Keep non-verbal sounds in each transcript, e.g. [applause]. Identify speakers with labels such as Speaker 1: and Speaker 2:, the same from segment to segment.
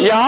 Speaker 1: Ja,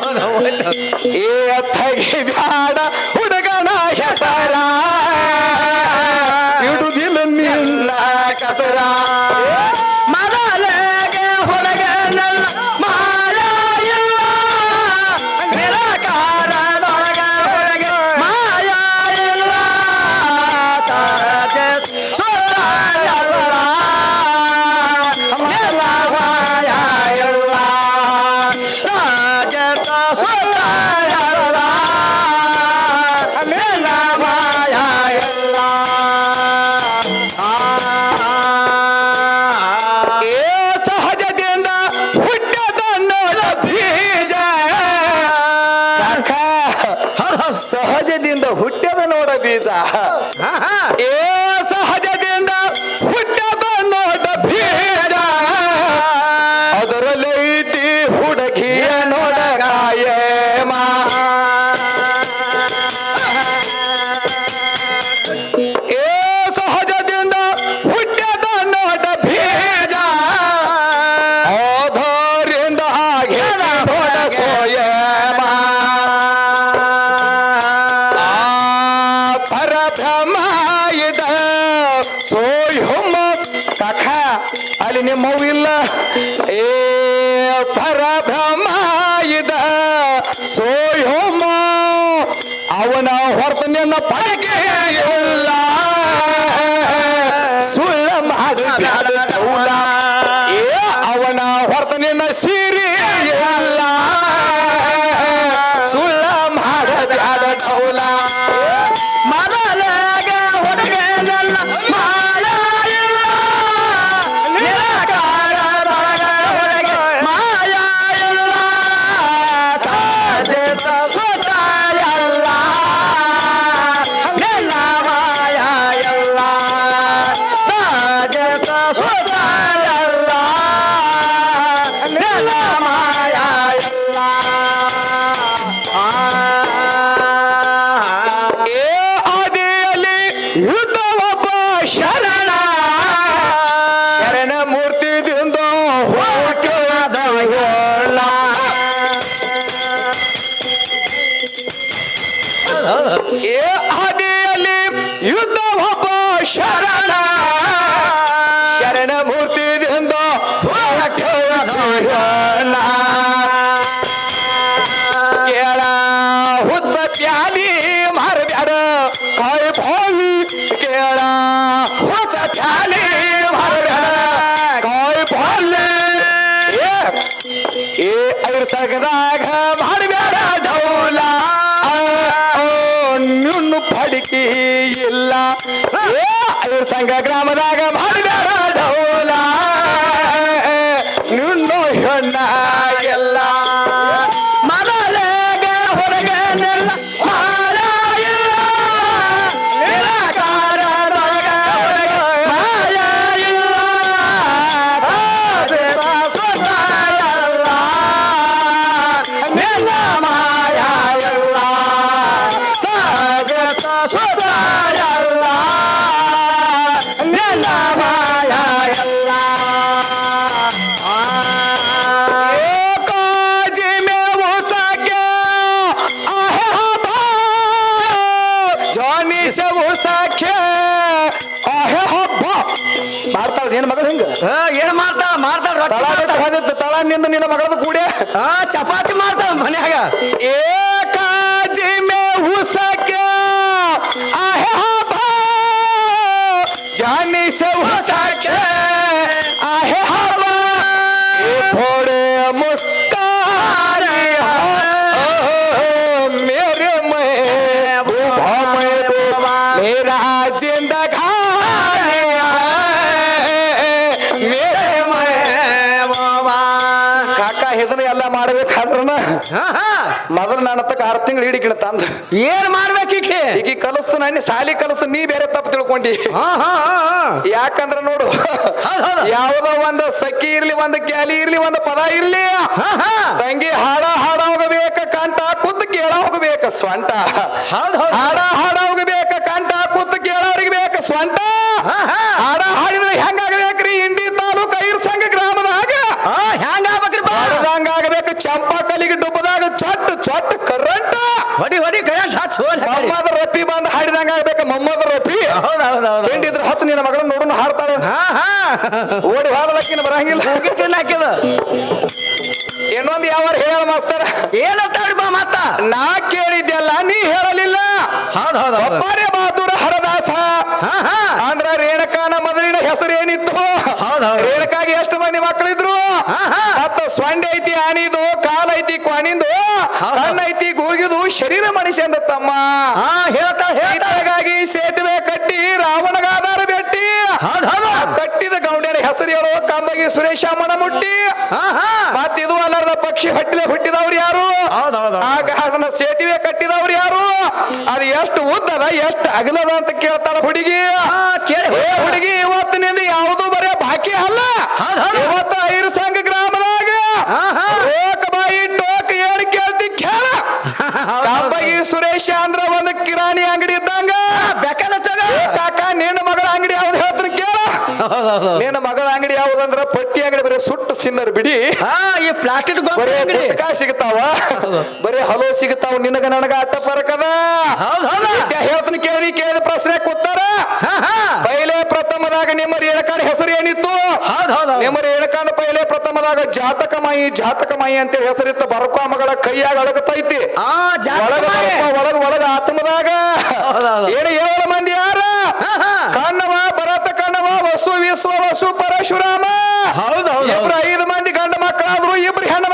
Speaker 1: [laughs] [laughs] ಏ ಅತ್ತಗೆ ಬ್ಯಾ ಹುಟ್ಟ್ಯದ ನೋಡ ಬೀಜ. ಏ ಧಮಾಯಿದ ಸೋಯೊಮ್ಮ ಕಾಖ. ಅಲ್ಲಿ ನಿಮ್ಮವು ಇಲ್ಲ. ಏ ಸೋಯ್ ಸೋಯೊಮ್ಮ ಅವನ ಹೊರತು ನಿನ್ನ ಪಡಕೆ ಇಲ್ಲ. ಹಂಗ ಗ್ರಾಮದಾಗ ಮಾಡಿದಾರ ಡೋಲ. ನಿನ್ನೋ ಹೆಣ್ಣ. ಮಾಡ್ತಾಳ ನಿನ್ನ ಮಗಳು ಹಿಂಗ
Speaker 2: ಆ, ಏನ್ ಮಾಡ್ತಾಳ ಮಾಡ್ತಾಳ ರೊಟ್ಟಿ
Speaker 1: ತಳ ಬಿಟ್ಟು
Speaker 2: ಮಾಡ್ತಾಳ.
Speaker 1: ಹೋದಿತ್ತು ತಳ ನಿಂದ ನಿನ್ನ ಮಗಳದು ಕೂಡೆ
Speaker 2: ಆ ಚಪಾತಿ ಮಾಡ್ತಾಳ ಮನ್ಯಾಗ
Speaker 1: ಏ ಕಾಜಿ ಮೇವು ಸಾಕ್ಯ ಆಹೆ ಹಬ್ಬ ಜಾನಿ ಸೆವು ಸಾಕ್ಯ ಆಹೆ ಹಬ್ಬ ಮೊದಲು ನನ್ನ ತಕ್ಕ ಆರು ತಿಂಗಳು ಹಿಡಿಕಿಣ ತಂದ.
Speaker 2: ಏನ್ ಮಾಡ್ಬೇಕೀಕಿ
Speaker 1: ಈಗ ಕಲಸ್ತು ನಾನು ಸಾಲಿ ಕಲಸ್ತು ನೀ ಬೇರೆ ತಪ್ಪು ತಿಳ್ಕೊಂಡಿ.
Speaker 2: ಹಾ ಹಾ ಹಾ ಹಾ.
Speaker 1: ಯಾಕಂದ್ರ ನೋಡು ಯಾವ್ದೋ ಒಂದು ಸಖಿ ಇರ್ಲಿ ಒಂದು ಕ್ಯಾಲಿ ಇರ್ಲಿ ಒಂದು ಪದ ಇರ್ಲಿ.
Speaker 2: ಹಾ, ಹಾ.
Speaker 1: ತಂಗಿ ಹಾಡ ಹಾಡ ಹೋಗಬೇಕ ಕಂಟ ಕುದ್ದು ಕೇಳ ಹೋಗಬೇಕ ಸ್ವಂಟ. ಹಾಡ ಹಾಡ ಹೋಗಬೇಕ ಕಂಟ ಕೂತ್ ಕೇಳೋರಿಗೆ ಬೇಕ ಸ್ವಂಟ
Speaker 2: ಹಾ, ಹಾ.
Speaker 1: ಹಾಡ ಹಾಡಿದ್ರೆ ಹೆಂಗಾಗಬೇಕ್ರಿ ಇಂಡಿ ತಾಲೂಕ ಐರ್ ಸಂಘ ಗ್ರಾಮದಾಗ
Speaker 2: ಆ, ಹ್ಯಾಂಗ ಆಗ್ಬೇಕ್ರಿಪ್ಪ
Speaker 1: ಹಾಡದಂಗ ಆಗಬೇಕು ಚಂಪಾ ಕಲಿಗೆ ಡುಬ್ಬದಾಗ ಚೊಟ್ ಚೊಟ್ ಕರಂಟ
Speaker 2: ಹೊಡಿ ಹೊಡಿ
Speaker 1: ರೊಪ್ಪಿ ಬಂದ್ ಹಾಡಿದಂಗ ಆಗ್ಬೇಕು. ಮೊಮ್ಮದ ರೊಪ್ಪಿ
Speaker 2: ಹೌದ್ ಹೌದ್
Speaker 1: ಹತ್ತು ನಿನ್ನ ಮಗಳನ್ನ ನೋಡೋಣ ಹಾಡ್ತಾಳೆ.
Speaker 2: ಹಾ ಹಾ.
Speaker 1: ಓಡಿ ಹಾದಲಕ್ಕಿನ ಬರಂಗಿಲ್ಲ.
Speaker 2: ಹೋಗಿ ತಿನ್ನಾಕಿದ
Speaker 1: ಇನ್ನೊಂದು ಯಾವ ಹೇಳ ಮಾಸ್ತರ?
Speaker 2: ಏನಂತಾಡ್ರಿಪ್ಪ ಮತ್ತ
Speaker 1: ನಾ ಕೇಳಿದ್ಯಲ್ಲ ನೀ ಹೇಳಲಿಲ್ಲ.
Speaker 2: ಹೌದ್ ಹೌದ್ ಹೌದ್
Speaker 1: ಒಬ್ಬರೇ ಬಹಾದೂರ ಹರದಾಸ.
Speaker 2: ಹಾ ಹಾ.
Speaker 1: ಅಂದ್ರ ರೇಣಕಾನ ಮೊದಲಿನ ಹೆಸರು ಏನಿತ್ತು?
Speaker 2: ಹೌದ್ ಹೌದ್.
Speaker 1: ರೇಣಕಾಗಿ ಎಷ್ಟು ಮಂದಿ ಮಕ್ಕಳಿದ್ರು
Speaker 2: ಹಾ, ಹಾ.
Speaker 1: ಮತ್ತ ಸೊಂಡೆ ಐತಿ ಆನಿದು ಕಾಲ ಐತಿ ಕ್ವಾನಿಂದು. ಶರೀರ ಮನುಷ್ಯಂದ ತಮ್ಮ.
Speaker 2: ಹೇಳ್ತಾ
Speaker 1: ಹೇಳ್ತಾಗಾಗಿ ಸೇತುವೆ ಕಟ್ಟಿ ರಾವಣಗಾದಾರ ಬೆಟ್ಟಿ. ಕಟ್ಟಿದ ಗೌಂಡ್ಯನ ಹೆಸರು ಹೇಳೋ ಕಾಂಬಗಿ ಸುರೇಶ ಮುಟ್ಟಿ ಮತ್ತಿದು ಅಲ್ಲದ ಪಕ್ಷಿ ಹಟ್ಟಿಲೆ ಹುಟ್ಟಿದವ್ರು ಯಾರು. ಆಗ ಅದನ್ನ ಸೇತುವೆ ಕಟ್ಟಿದವ್ರು ಯಾರು? ಅದು ಎಷ್ಟು ಉದ್ದದ ಎಷ್ಟು ಅಗಲದ ಅಂತ ಕೇಳ್ತಾಳ ಹುಡುಗಿ. ಹುಡುಗಿ ಇವತ್ತಿನಿಂದ ಯಾವುದು ಬರೇ ಬಾಕಿ ಅಲ್ಲ. ಇವತ್ತು ಐರು ಸಂಘ ಗ್ರಾಮದಾಗ. ಸುರೇಶ ಅಂದ್ರ ಒಂದು ಕಿರಾಣಿ ಅಂಗಡಿ ಇದ್ದಂಗ. ಏ ಕಾಕ ನಿನ್ನ ಮಗಳ ಅಂಗಡಿ ಯಾವ್ದು ಹೇಳ್ತೀನಿ ಕೇಳ. ನಿನ್ನ ಮಗಳ ಅಂಗಡಿ ಯಾವ್ದಂದ್ರ ಪಟ್ಟಿ ಅಂಗಡಿ ಬರೀ ಸುಟ್ಟು ಸಿನ್ನರ್ ಬಿಡಿ.
Speaker 2: ಹಾ ಈ ಪ್ಲಾಸ್ಟಿಕ್
Speaker 1: ಬರೇ
Speaker 2: ಅಂಗಡಿ.
Speaker 1: ಗುಟ್ಕಾ ಸಿಗ್ತಾವ. ಬರೇ ಹಲೋ ಸಿಗ್ತಾವ ನಿನಗ ನನಗ ಅಟ್ಟ
Speaker 2: ಫರಕ್ ಅದ
Speaker 1: ಹೇಳ್ತೀನಿ ಕೇಳಿ ಕೇಳಿದ ಪ್ರಶ್ನೆ ಕೂತಾರ. ಪ್ರಥಮದಾಗ ನಿಮ್ಮ ರೇಣಕಾನ ಹೆಸರು ಏನಿತ್ತು. ನಿಮ್ಮ ರೇಣಕಾನ ಪೈಲೆ ಪ್ರಥಮದಾಗ ಜಾತಕ ಮಾಯಿ ಜಾತಕ ಮಾಯಿ ಅಂತ ಹೆಸರಿತ್ತು ಬರ್ಕೋ ಮಗಳ ಕೈಯಾಗ ಅಳಗತೈತಿ ಒಳಗ. ಒಳಗ ಆತ್ಮದಾಗ. ಏನು ಏಳು ಮಂದಿ ಯಾರ. ಕಣ್ಣವ ಭರತ ಕಣ್ಣವ ವಸು ವಿಶ್ವ ವಸು ಪರಶುರಾಮ. ಇಬ್ರು ಐದು ಮಂದಿ ಗಂಡ ಮಕ್ಕಳಾದ್ರು ಇಬ್ರು ಹೆಣ್ಣು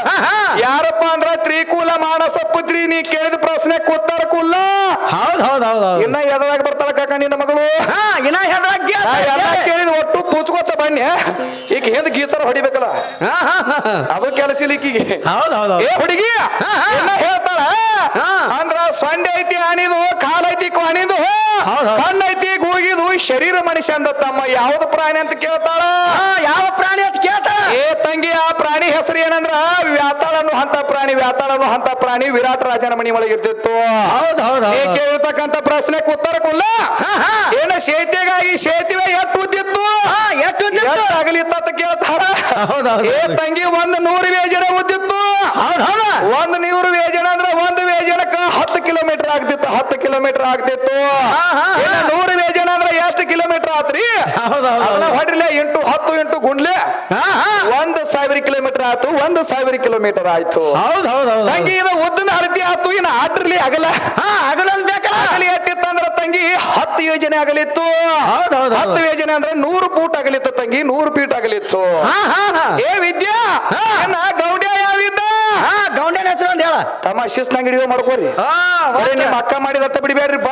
Speaker 2: ಹಾ, ಹಾ.
Speaker 1: ಯಾರಪ್ಪ ಅಂದ್ರ ತ್ರಿಕೂಲ ಮಾನಸ ಪುತ್ರಿ ನೀ ಕೇಳಿದ ಪ್ರಶ್ನೆ
Speaker 2: ಹೌದ್ ಹೌದ್ ಹೌದ್ ಹೌದ್
Speaker 1: ಇನ್ನ ಎದಾಗ ಬರ್ತಾಳ ಕಾಕ ನಿನ್ನ ಮಗಳು
Speaker 2: ಹಾ ಇನ್ನ ಹೆದ್ರಾಗ್
Speaker 1: ನಾ ಎಲ್ಲ. ಕೇಳಿದ ಒಟ್ಟು ಪೂಚ್ಕೋತ ಬನ್ನಿ ಈಗ ಹಿಂದ್ ಗೀಸರ್ ಹೊಡಿಬೇಕಲ್ಲ
Speaker 2: ಹಾ ಹಾ ಹಾ.
Speaker 1: ಅದು ಕೆಲಸ ಇಲ್ಲ ಈಕಿಗೆ
Speaker 2: ಹೌದ್ ಹೌದ್ ಹೌದ್
Speaker 1: ಏ ಹುಡುಗಿ
Speaker 2: ಹಾ, ಹಾ.
Speaker 1: ಇನ್ನ ಹೇಳ್ತಾಳ
Speaker 2: ಹಾ.
Speaker 1: ಅಂದ್ರ ಸೊಂಡೆ ಐತಿ ಆನಿದು ಕಾಲ್ ಐತಿ ಕ್ವಾಣಿದು
Speaker 2: ಹೌದ್ ಹೌದ್.
Speaker 1: ಕಣ್ಣು ಐತಿ ಗೂಗಿದು ಶರೀರ ಮನುಷ್ಯ ಅಂದ ತಮ್ಮ ಯಾವ್ದು ಪ್ರಾಣಿ ಅಂತ ಕೇಳ್ತಾಳ
Speaker 2: ಹಾ ಯಾವ ಪ್ರಾಣಿ ಅಂತ
Speaker 1: ಪ್ರಾಣಿ ಹೆಸರು ಏನಂದ್ರ? ವ್ಯಾತಾಳ ಹಂತ ಪ್ರಾಣಿ ವ್ಯಾತಾಳ ಹಂತ ಪ್ರಾಣಿ ವಿರಾಟ್ ರಾಜನ ಮನಿ ಒಳಗೆ ಇರ್ತಿತ್ತು.
Speaker 2: ಹೌದ್ ಹೌದ್
Speaker 1: ನೀ
Speaker 2: ಹೌದ್
Speaker 1: ಕೇಳಿರ್ತಕ್ಕಂಥ ಪ್ರಶ್ನೆ ಉತ್ತರ
Speaker 2: ಕೊಡ್ಲ.
Speaker 1: ಏನ ಸೇತಿಗಾಗಿ ಸೇತುವೆ ಎಷ್ಟು ಉದ್ದಿತ್ತು?
Speaker 2: ಹಾ ಎಷ್ಟು ಉದ್ದಿತ್ತು?
Speaker 1: ಆಗಲಿತ್ತ ಕೇಳ್ತಾರ. ಏ. ತಂಗಿ ಒಂದು ನೂರು ವೇಜನ ಉದ್ದಿತ್ತು. ಒಂದ್ ನೂರು ವೇಜನ ಅಂದ್ರ ಒಂದು ವೇಜನಕ್ಕ ಹತ್ತು ಕಿಲೋಮೀಟರ್ ಆಗ್ತಿತ್ತು ಹತ್ತು ಕಿಲೋಮೀಟರ್ ಆಗ್ತಿತ್ತು. ನೂರು ವೇಜನ ಅಂದ್ರ ಎಷ್ಟು ಕಿಲೋಮೀಟರ್ ಆತ್ರಿ. ಹೊಡ್ರಿಲೆ ಎಂಟು ಹತ್ತು ಎಂಟು ಗುಂಡ್ಲೆ. ಒಂದ್ ಸಾವಿರ ಕಿಲೋಮೀಟರ್ ಆಯ್ತು ಒಂದ್ ಸಾವಿರ ಕಿಲೋಮೀಟರ್ ಆಯ್ತು. ತಂಗಿ ಇದು ಉದ್ದನ ಅರ್ಧಿ ಆಯ್ತು ಇನ್ನು ಆಟ್ರಲ್ಲಿ ಅಗಲ. ಎಟ್ಟಿತ್ತಂದ್ರ ತಂಗಿ ಹತ್ತು ಯೋಜನೆ ಆಗಲಿತ್ತು
Speaker 2: ಹೌದ್ ಹೌದ್ ಹೌದ್.
Speaker 1: ಹತ್ತು ಯೋಜನೆ ಅಂದ್ರೆ ನೂರು ಫೂಟ್ ಆಗಲಿತ್ತು ತಂಗಿ ನೂರು ಫೀಟ್ ಆಗಲಿತ್ತು ಏ ವಿದ್ಯಾ ಗೌಡ್ಯ ಯಾವಿದ್ದ
Speaker 2: ಹಾ ಗೌಂಡನ ಹೆಸರು ಅಂತ ಹೇಳ.
Speaker 1: ತಮ್ಮ ಶಿಸ್ತ ಅಂಗಡಿ ಮಾಡ್ಕೋರಿ. ಬರೀ ನಿಮ್ಮ ಅಕ್ಕ ಮಾಡಿದತ್ತ ಬಿಡಬೇಡ್ರಿಪ್ಪ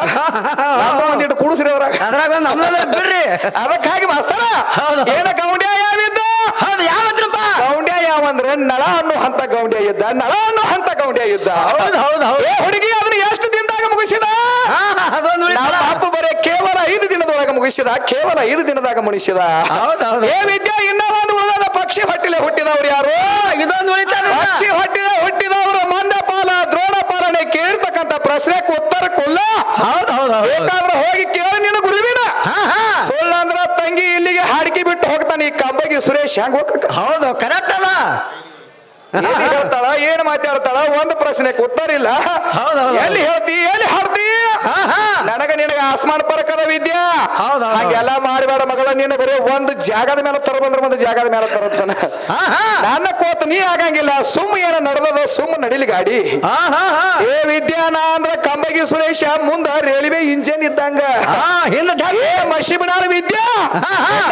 Speaker 1: ಒಂದಿಟ್ಟು ಕೂಡಿಸ್ರಿ ಅವ್ರಾಗ.
Speaker 2: ಅದ್ರಾಗ ಒಂದು ನಮ್ದ ಬಿಡ್ರಿ.
Speaker 1: ಅದಕ್ಕಾಗಿ ಮಾಸ್ತರ
Speaker 2: ಹೌದು.
Speaker 1: ಏನ ಗೌಡ್ಯ ಯಾವಿದ್ದ
Speaker 2: ಹೌದು ಯಾವತ್ರಪ್ಪ
Speaker 1: ಗೌಂಡ್ಯ ಯಾವಂದ್ರೆ ನಳ ಅನ್ನೋ ಹಂತ ಗೌಂಡ್ಯ ಇದ್ದ ನಳ ಅನ್ನೋ ಹಂತ ಗೌಂಡ್ಯ ಇದ್ದ.
Speaker 2: ಹೌದು ಹೌದು ಹೌದು.
Speaker 1: ಹುಡುಗಿ ಅದನ್ನ ಎಷ್ಟು ದಿನದಾಗ ಮುಗಿಸಿದ?
Speaker 2: ಹಾ ಅದೊಂದು
Speaker 1: ನಮ್ಮ ಅಪ್ಪ ಬರೇ ಕೇವಲ ಐದು ದಿನದೊಳಗೆ ಮುಗಿಸಿದ ಕೇವಲ ಐದು ದಿನದಾಗ ಮುಗಿಸಿದ ಏ ವಿದ್ಯಾ ಇನ್ನ ಪಕ್ಷಿ ಹೊಟ್ಟಿಲೆ ಹುಟ್ಟಿದವರು ಯಾರು?
Speaker 2: ಇದೊಂದು
Speaker 1: ಪಕ್ಷಿ ಹೊಟ್ಟಿಲೆ ಹುಟ್ಟಿದವರು ಮಂದಪಾಲ ದ್ರೋಣ ಪಾಲನೆ ಕೇಳಿರ್ತಕ್ಕಂಥ ಪ್ರಶ್ನೆ ಉತ್ತರ ಕೊಲ್ಲ
Speaker 2: ಹೌದು ಹೌದು
Speaker 1: ಬೇಕಾದ್ರೆ ಹೋಗಿ ಕೇಳಿ ನಿನ್ನ ಗುರುವಿನ
Speaker 2: ಸುಳ್ಳಂದ್ರ ತಂಗಿ
Speaker 1: ಇಲ್ಲಿಗೆ ಹಾಡ್ಕಿ ಬಿಟ್ಟು ಹೋಗ್ತಾನೆ ಈ ಕಂಬಗಿ ಸುರೇಶ್ ಹೆಂಗ್
Speaker 2: ಹೌದು ಕರೆಕ್ಟ್ ಅಲ್ಲ.
Speaker 1: ಹೇಳ್ತಾಳ ಏನ್ ಮಾತಾಡ್ತಾಳ? ಒಂದು ಪ್ರಶ್ನೆಗೆ ಉತ್ತರ ಇಲ್ಲ. ಎಲ್ಲಿ ಹೇಳ್ತಿ ಎಲ್ಲಿ ಹಾಡ್ತಿ? ನನಗ ನಿನಗ ಆಸ್ಮಾನ್ ಪರಕದ ವಿದ್ಯಾ
Speaker 2: ಹೌದ್ ಹೌದ್
Speaker 1: ಹಾಗೆಲ್ಲ ಮಾಡಬೇಡ ಮಗಳ ನೀನು ಬರೀ ಒಂದು ಜಾಗದ ಮೇಲೆ ತರ ಬಂದ್ರೆ ಒಂದು ಜಾಗದ ಮೇಲೆ ತರತ್ತಾನ
Speaker 2: ಹಾ, ಹಾ.
Speaker 1: ನನ್ನ ಕೋತ ನೀ ಆಗಂಗಿಲ್ಲ ಸುಮ್ ಏನ ನಡೆದದ ಸುಮ್ ನಡಿಲಿ ಗಾಡಿ
Speaker 2: ಹಾ, ಹಾ, ಹಾ.
Speaker 1: ಏ ವಿದ್ಯಾನ ಅಂದ್ರ ಕಂಬಗಿ ಸುರೇಶ ಮುಂದ ರೈಲ್ವೆ ಇಂಜಿನ್ ಇದ್ದಂಗ
Speaker 2: ಹಾ, ಹಿಂದೆ ಢಗ್.
Speaker 1: ಏ ಹಾ ವಿದ್ಯಾ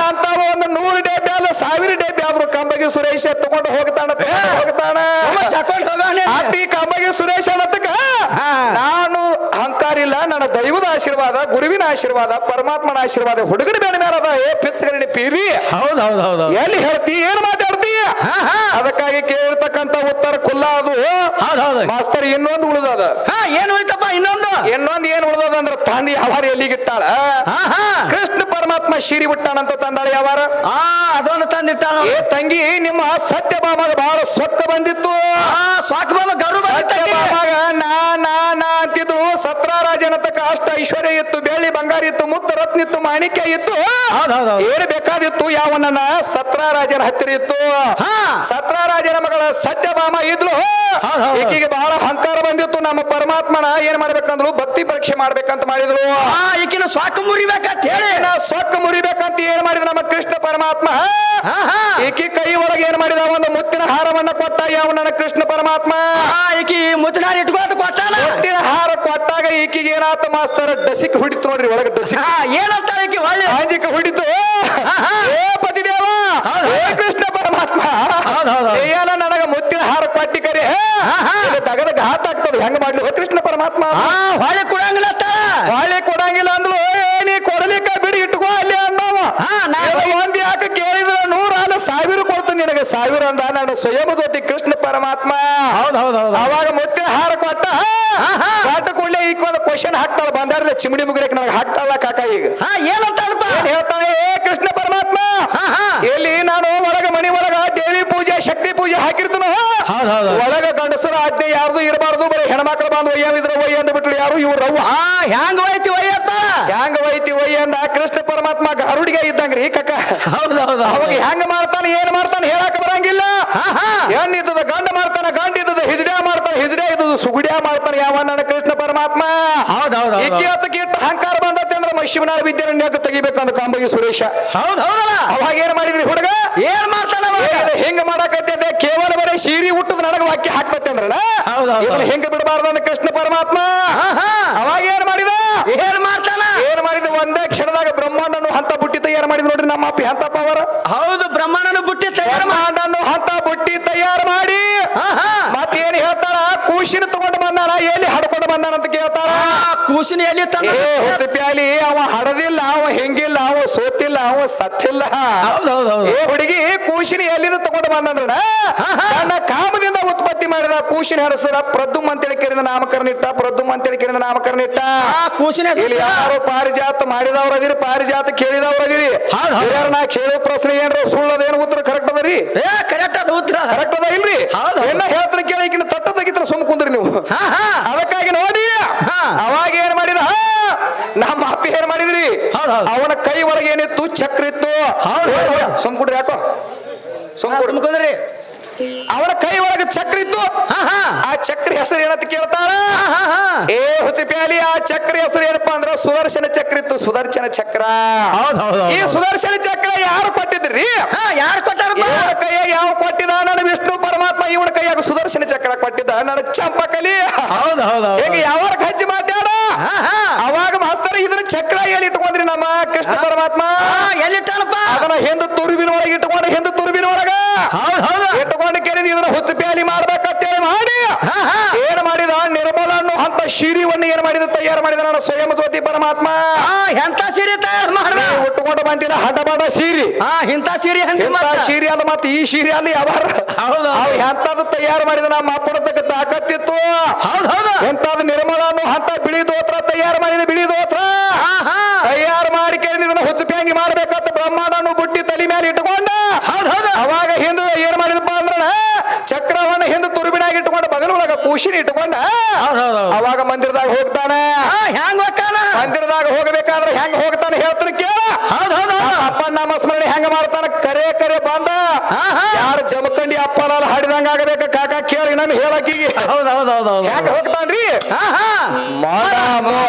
Speaker 1: ಅಂತ ಒಂದು ನೂರು ಅಲ್ಲ ಸಾವಿರ ಡಬ್ಬಿ ಆದ್ರೂ ಕಂಬಗಿ ಸುರೇಶ ತಗೊಂಡು ಹೋಗ್ತಾನ. ಹೋಗ್ತಾನ ಅತಿ ಕಂಬಗಿ ಸುರೇಶ ಅನ್ನತಕ್ಕ. ನಾನು ಅಹಂಕಾರ ಇಲ್ಲ ನನ್ನ ದೈವದ ಆಶೀರ್ವಾದ ಗುರುವಿನ ಆಶೀರ್ವಾದ ಪರಮಾತ್ಮನ ಆಶೀರ್ವಾದ ಹುಡುಗನ ಬೇಡ ಮೇಲೆ ಅದ. ಏ ಪಿಚ್ಚಗರಣಿ ಪೀರಿ.
Speaker 2: ಹೌದು ಹೌದು ಹೌದು
Speaker 1: ಎಲ್ಲಿ ಹೇಳ್ತಿ ಏನ್ ಮಾತಾಡ್ತಿ. ಅದಕ್ಕಾಗಿ ಕೇಳಿರ್ತಕ್ಕಂತ ಉತ್ತರ ಕುಲ್ಲ ಅದು. ಮಾಸ್ತರ್ ಇನ್ನೊಂದು ಉಳಿದದ.
Speaker 2: ಹಾ ಏನ್ ಹೋಯ್ತಪ್ಪ ಇನ್ನೊಂದು?
Speaker 1: ಇನ್ನೊಂದು ಏನ್ ಉಳಿದದ ಅಂದ್ರೆ ತಂದಿ ಯಾವಾರ ಎಲ್ಲಿಗಿಟ್ಟಾಳ ಕೃಷ್ಣ ಶಿರಿ ಬಿಟ್ಟಾನಂತ ತಂದಾಳ ಯಾವಾರ
Speaker 2: ಆ ಅದೊಂದು ತಂದಿಟ್ಟ
Speaker 1: ಏ ತಂಗಿ ನಿಮ್ಮ ಸತ್ಯ ಬಾಮಾಗ ಬಹಳ ಸೊಕ್ಕ ಬಂದಿತ್ತು.
Speaker 2: ಆ ಸ್ವಾಕ್ ಗರು
Speaker 1: ಬಾಮಾಗ ನಾ ನಾ ನಾ ಅಂತಿದ್ರು ಸತ್ರಾರಾಜನ ತಕ್ಕ ಅಷ್ಟ ಐಶ್ವರ್ಯ ಇತ್ತು ಬೆಳ್ಳಿ ಬಂಗಾರ ಇತ್ತು ಮುತ್ತು ರತ್ನ ಇತ್ತು ಮಾಣಿಕ್ಯ ಇತ್ತು. ಏನು ಬೇಕಾದಿತ್ತು ಯಾವನನ್ನ? ಸತ್ರಾರಾಜನ ಹತ್ತಿರ ಇತ್ತು.
Speaker 2: ಹಾ.
Speaker 1: ಸತ್ರಾರಾಜನ ಮಗಳ ಸತ್ಯಭಾಮ ಇದ್ಲು. ಈಕೆಗೆ ಬಹಳ ಅಹಂಕಾರ ನಮ್ಮ ಪರಮಾತ್ಮನ ಏನ್ ಮಾಡ್ಬೇಕಂದ್ರು ಭಕ್ತಿ ಪರೀಕ್ಷೆ ಮಾಡ್ಬೇಕಂತ ಮಾಡಿದ್ರು
Speaker 2: ಈಕಿನ ಸ್ವಾಕ್ ಮುರಿಬೇಕಂತ ಹೇಳಿ
Speaker 1: ನಾ ಸೊಕ್ಕ ಮುರಿಬೇಕಂತ ಏನ್ ಮಾಡಿದ ನಮ್ಮ ಕೃಷ್ಣ ಪರಮಾತ್ಮ?
Speaker 2: ಹಾ, ಹಾ.
Speaker 1: ಈಕಿ ಕೈ ಒಳಗೆ ಏನ್ ಮಾಡಿದ? ಒಂದು ಮುತ್ತಿನ ಹಾರವನ್ನ ಕೊಟ್ಟ ಯಾವ ನನ್ನ ಕೃಷ್ಣ ಪರಮಾತ್ಮ?
Speaker 2: ಆ ಮುತ್ತಿನ ಹಾರ ಇಟ್ಕೋತ ಕೊಟ್ಟಾನ?
Speaker 1: ಮುತ್ತಿನ ಹಾರ ಕೊಟ್ಟಾಗ ಈಕಿಗೆ ಏನಾತ ಮಾಸ್ತರ್? ಡಸಿಕ್ ಹೊಡಿತು ನೋಡ್ರಿ ಒಳಗೆ ಡಸಿಕ್.
Speaker 2: ಹಾ ಏನಂತ ಈಕಿ ಒಳ್ಳೆ?
Speaker 1: ಹಾಂಜಿಕ ಹುಡಿತು.
Speaker 2: ಆಹಾ.
Speaker 1: ಏ ಪತಿದೇವ ಕೃಷ್ಣ ಪರಮಾತ್ಮ. ಏನ ನನಗ ಮುತ್ತಿನ ಹಾರ ಕೊಟ್ಟಿ ಕರೆ.
Speaker 2: ಆಹಾ.
Speaker 1: ಹೆಂಗ ಮಾಡ್ಲಿ. ಹೋ ಕೃಷ್ಣ ಪರಮಾತ್ಮ.
Speaker 2: ಆ ಹೊಳೆ ಕೊಡಂಗಿಲ್ಲ
Speaker 1: ಹೊಳೆ ಕೊಡಂಗಿಲ್ಲ ಅಂದ್ಲು ಏ ನೀ ಕೊಡಲಿಕ್ಕ ಬಿಡಿ ಇಟ್ಕೋ ಅಲ್ಲಿ ಅಂದವ
Speaker 2: ಹಾ, ನಾ
Speaker 1: ಏನೋ ಒಂದ್ ಯಾಕೆ ಕೇಳಿದ್ರ ನೂರ ಅಲ್ಲ ಸಾವಿರ ಕೊಡ್ತೀನಿ ನಿನಗೆ. ಸಾವಿರ ಅಂದ ನಾನು ಸ್ವಯಂ ಜ್ಯೋತಿ ಕೃಷ್ಣ ಪರಮಾತ್ಮ.
Speaker 2: ಹೌದ್ ಹೌದ್ ಹೌದ್
Speaker 1: ಅವಾಗ ಮತ್ತೆ ಹಾರ ಕೊಟ್ಟ. ಕೊಟ್ಟ ಕೂಡಲೇ ಈಗ ಒಂದು ಕ್ವಶನ್ ಹಾಕ್ತಾಳ ಬಂದಾರಲ್ಲ ಚಿಮಿಡಿ ಮುಗಿಡಕ್ಕೆ ನನಗೆ ಹಾಕ್ತಾಳ ಕಾಕ ಈಗ.
Speaker 2: ಹಾ ಏನಂತ
Speaker 1: ಏನ್ ಹೇಳ್ತಾಳೆ ಏ ಕೃಷ್ಣ ಪರಮಾತ್ಮ. ಎಲ್ಲಿ ನಾನು ಒಳಗ ಮನಿ ಒಳಗ ದೇವಿ ಪೂಜೆ ಶಕ್ತಿ ಪೂಜೆ ಹಾಕಿರ್ತನ
Speaker 2: ಹೌದ್ ಹೌದು.
Speaker 1: ಒಳಗ ಗಂಡಸರ ಆಜ್ಞೆ ಯಾರ್ದು ಇರಬಾರ್ದು ಬರೀ ಇದ್ರ ಬಂದು ಅಂದ ಒಯ್ಯ ಯಾರು? ಇವ್ರ
Speaker 2: ಆ ಹ್ಯಾಂಗ ಹೋಯ್ತಿ ಒಯ್ಯತ್ತ
Speaker 1: ಹ್ಯಾಂಗ ಒಯ್ತಿ ಒಯ್ಯ ಅಂದ? ಕೃಷ್ಣ ಪರಮಾತ್ಮ ಗರುಡಿಗೆ ಇದ್ದಂಗ್ರಿ ಕಕ್ಕ.
Speaker 2: ಹೌದೌದು. ಹೌದು
Speaker 1: ಅವಾಗ ಹ್ಯಾಂಗ ಮಾಡ್ತಾನೆ ಏನ್ ಮಾಡ್ತಾನೆ ಹೇಳಕ್ ಬರಂಗಿಲ್ಲ.
Speaker 2: ಹಾ
Speaker 1: ಹೆಣ್ ಇದ್ದದ ಗಂಡ ಮಾಡ್ತಾನ ಗಂಡ ಇದ್ದದ ಹಿಜಡ್ಯಾ ಮಾಡ್ತಾನೆ ಹಿಜಡ್ಯಾ ಇದ್ದದ ಸುಗುಡ್ಯಾ ಮಾಡ್ತಾನೆ ಯಾವ ನನ್ನ ಕೃಷ್ಣ ಪರಮಾತ್ಮ?
Speaker 2: ಹೌದೌದು ಕಿಟ್ಟ ಹೌದ್
Speaker 1: ಅಹಂಕಾರ ಬಂದತ್ತೆ ಅಂದ್ರೆ ಶಿವನಾಳ ವಿದ್ಯಾನ ತೆಗಿಬೇಕು ತೆಗಿಬೇಕಂದ ಕಾಂಬಗಿ ಸುರೇಶ.
Speaker 2: ಹೌದು ಹೌದಲ್ಲ?
Speaker 1: ಅವಾಗ ಏನ್ ಮಾಡಿದ್ರಿ ಹುಡುಗ?
Speaker 2: ಏನ್ ಮಾಡ್ತಾನ
Speaker 1: ಹೆಂಗ ಮಾಡಕತ್ತೆ ಕೇವಲ ಬರೀ ಸೀರಿ ಹುಟ್ಟದ ನನಗ ವಾಕ್ಯ ಹಾಕ್ತತ್ತೆ ಅಂದ್ರೆ
Speaker 2: ಹೆಂಗ ಹೌದ್ ಹೌದ್.
Speaker 1: ಬಿಡಬಾರ್ದು ಅಂದ ಕೃಷ್ಣ ಪರಮಾತ್ಮ
Speaker 2: ಆಹಾ.
Speaker 1: ಅವಾಗ ಏನ್ ಮಾಡಿದ
Speaker 2: ಏನ್ ಮಾಡ್ತಾನ
Speaker 1: ಏನ್ ಮಾಡಿದ ಒಂದೇ ಕ್ಷಣದಾಗ ಬ್ರಹ್ಮಾಂಡನು ಹಂತ ಬುಟ್ಟಿ ತಯಾರು ಮಾಡಿದ್ ಹಂತ ಅವರ
Speaker 2: ಹೌದು ಬ್ರಹ್ಮನನ್ನು ಬುಟ್ಟಿ ತಯಾರ
Speaker 1: ಮಾಡನ್ನು ಹಂತ ಬುಟ್ಟಿ ತಯಾರು ಮಾಡಿ. ಮತ್ತೇನ್ ಹೇಳ್ತಾಳ? ಕೂಶಿನ ತಗೊಂಡು ಬಂದಾನ ಎಲ್ಲಿ ಹಡ್ಕೊಂಡು ಬಂದಾನ ಅಂತ ಕೇಳ್ತಾಳ?
Speaker 2: ಕೂಶಿನ ಎಲ್ಲಿ ತಂದ?
Speaker 1: ಹುಚ್ಚಪ್ಯಾಲಿ ಅವ ಹಡದಿಲ್ಲ ಅವ ಹೆಂಗಿಲ್ಲ ಅವ ಸೋತಿಲ್ಲ ಅವ ಸತ್ತಿಲ್ಲ. ಏ ಹುಡುಗಿ ಕೂಶಿನ ಎಲ್ಲಿಂದ ತಗೊಂಡು ಬಂದಂದ್ರ ನನ್ನ ಮಾಡಿದ ಕೂಶಿನ ಹೆಸರ ಪ್ರದ್ದುಮ್ ಅಂತೇಳಿ ಕೇಳಿದ ನಾಮಕರಣ ಇಟ್ಟ ಪ್ರದ್ದುಮ್ ಅಂತೇಳಿ ಕೇಳಿದ ನಾಮಕರಣ ಇಟ್ಟ. ಇಲ್ಲಿ ಯಾರು ಪಾರಿಜಾತ ಮಾಡಿದವ್ರ ಅದಿರಿ ಪಾರಿಜಾತ ಕೇಳಿದವ್ರ ಅದಿರಿ. ನಾ ಕೇಳೋ ಪ್ರಶ್ನೆ ಏನ್ರ ಸುಳ್ಳದೇನು ಉತ್ತರ ಕರೆಕ್ಟ್ ಅದರಿ?
Speaker 2: ಏ ಕರೆಕ್ಟ್ ಅದ ಉತ್ತರ.
Speaker 1: ಕರೆಕ್ಟ್ ಅದ ಇಲ್ರಿ?
Speaker 2: ಎಲ್ಲ ಹೇಳ್ತಾರೆ
Speaker 1: ಏನ ಹೇಳ್ತಾನೆ ಕೇಳಿ ಈಗಿನ ತಟ್ಟ ತೆಗಿತ್ರ ಸುಮ್ ಕುಂದ್ರಿ ನೀವು. ಅದಕ್ಕಾಗಿ ನೋಡಿ.
Speaker 2: ಹಾ.
Speaker 1: ಅವಾಗ ಏನ್ ಮಾಡಿದ? ಹಾ, ನಮ್ಮ ಅಪ್ಪ ಏನ್ ಮಾಡಿದ್ರಿ. ಅವನ ಕೈ ಒಳಗೆ ಏನಿತ್ತು? ಚಕ್ರ ಇತ್ತು. ಸುಮ್ ಕುಡ್ರಿ ಯಾಕೋ? ಸುಮ್ ಕುಡ್ರಿ.
Speaker 2: ಸುಮ್ಕೊಂಡ್ರಿ
Speaker 1: ಅವನ ಕೈ ಒಳಗ ಚಕ್ರ ಇತ್ತು ಆ ಚಕ್ರ ಹೆಸರು ಏನಂತ
Speaker 2: ಕೇಳ್ತಾರ
Speaker 1: ಏ ಹುಚ್ಚಪ್ಯಾಲಿ ಆ ಚಕ್ರ ಹೆಸರು ಏನಪ್ಪಾ ಅಂದ್ರ ಸುದರ್ಶನ ಚಕ್ರ ಇತ್ತು ಸುದರ್ಶನ ಚಕ್ರ.
Speaker 2: ಹೌದ್ ಹೌದ್
Speaker 1: ಈ ಸುದರ್ಶನ ಚಕ್ರ ಯಾರು ಕೊಟ್ಟಿದ್ರಿ?
Speaker 2: ಹಾ ಯಾರು ಕೊಟ್ಟಾರ
Speaker 1: ಕೈಯ ಕೈಯಾಗ ಯಾವ ಕೊಟ್ಟಿದ? ನನ್ನ ವಿಷ್ಣು ಪರಮಾತ್ಮ ಇವನ ಕೈಯಾಗ ಸುದರ್ಶನ ಚಕ್ರ ಕೊಟ್ಟಿದ್ದ ನನ್ನ ಚಂಪಕಲಿ.
Speaker 2: ಹೌದು ಹೌದು
Speaker 1: ಯಾವಾಗ ಹಚ್ಚಿ
Speaker 2: ಹಾ
Speaker 1: ಅವಾಗ ಮಾಸ್ತರ್ ಇದ್ರ ಚಕ್ರ ಎಲ್ಲಿ ಇಟ್ಕೊಂಡ್ರಿ ನಮ್ಮ ಕೃಷ್ಣ ಪರಮಾತ್ಮ?
Speaker 2: ಎಲ್ಲಿಟ್ಟಾನಪ್ಪ
Speaker 1: ಅದನ್ನ ಹಿಂದ ತುರುಬಿನ ಒಳಗೆ ಇಟ್ಕೊಂಡು ಹಿಂದ ತುರುಬಿನ ಒಳಗ ಇಟ್ಕೊಂಡು ಕೆರೆದು ಇದನ್ನ ಹುಚ್ಚು ಪ್ಯಾಲಿ ಮಾಡ್ಬೇಕಂತೇಳಿ ಮಾಡಿ
Speaker 2: ಹಾ ಹಾ
Speaker 1: ಏನ್ ಮಾಡಿದ ನಿರ್ಮಲ ಅನ್ನೋ ಅಂತ ಶಿರಿವನ್ನು ಏನ್ ಮಾಡಿದ ತಯಾರು ಮಾಡಿದ ನಾನು ಸ್ವಯಂ ಜ್ಯೋತಿ ಪರಮಾತ್ಮ.
Speaker 2: ಆ ಎಂತ ಸೀರೆ ತಯಾರು ಮಾಡಿದ?
Speaker 1: ಉಟ್ಕೊಂಡು ಬಂದಿಲ್ಲ ಹಡಬಡ ಸೀರಿ
Speaker 2: ಆ ಇಂತ ಸೀರೆ
Speaker 1: ಎಂತ ಸೀರೆ ಅಲ್ಲ ಮತ್ತೆ ಈ ಸೀರೆ ಅಲ್ಲಿ ಯಾವಾರ? ಎಂತದ ತಯಾರು ಮಾಡಿದ ನಮ್ಮ ಅಪ್ಪಡದಕ್ಕೆ ತಾಕತ್ತಿತ್ತು
Speaker 2: ಹೌದು ಹೌದು.
Speaker 1: ಎಂತದ್ದು ನಿರ್ಮಲ ಅನ್ನೋ ಅಂತ ಬಿಳಿ ದೋತ್ರ ತಯಾರು ಮಾಡಿದ ಬಿಳಿ ದೋತ್ರ.
Speaker 2: ಹಾ ಹಾ
Speaker 1: ತಯಾರು ಮಾಡಿ ಕೇಳಿದ ಹುಚ್ಚು ಪ್ಯಾಂಗಿ ಮಾಡ್ಬೇಕಂತ ಬ್ರಹ್ಮಾಂಡನು ಬುಟ್ಟಿ ತಲೆ ಮೇಲೆ ಇಟ್ಕೊಂಡ ಕೂಸಿನ ಇಟ್ಕೊಂಡ ಅವಾಗ ಮಂದಿರದಾಗ ಹೋಗ್ತಾನ.
Speaker 2: ಹೆಂಗ್ ಹೋಗ್ತಾನ?
Speaker 1: ಮಂದಿರದಾಗ ಹೋಗ್ಬೇಕಾದ್ರೆ ಹೆಂಗ್ ಹೋಗ್ತಾನೆ ಹೇಳ್ತಾರೆ ಕೇಳ. ಅಪ್ಪ ನಾಮಸ್ಮರಣೆ ಹೆಂಗ ಮಾಡ್ತಾನ? ಕರೆ ಕರೆ ಬಂದ.
Speaker 2: ಯಾರು ಜಮಖಂಡಿ ಅಪ್ಪ ಲಾಲ್ ಹಾಡಿದಂಗ ಆಗಬೇಕ
Speaker 1: ಕಾಕ ಕೇಳಿ ನಮ್ ಹೇಳಕೀಗ
Speaker 2: ಹೆಂಗ ಹೋಗ್ತಾನ್ರಿ?
Speaker 1: ಮೋಡ
Speaker 2: ಮಾ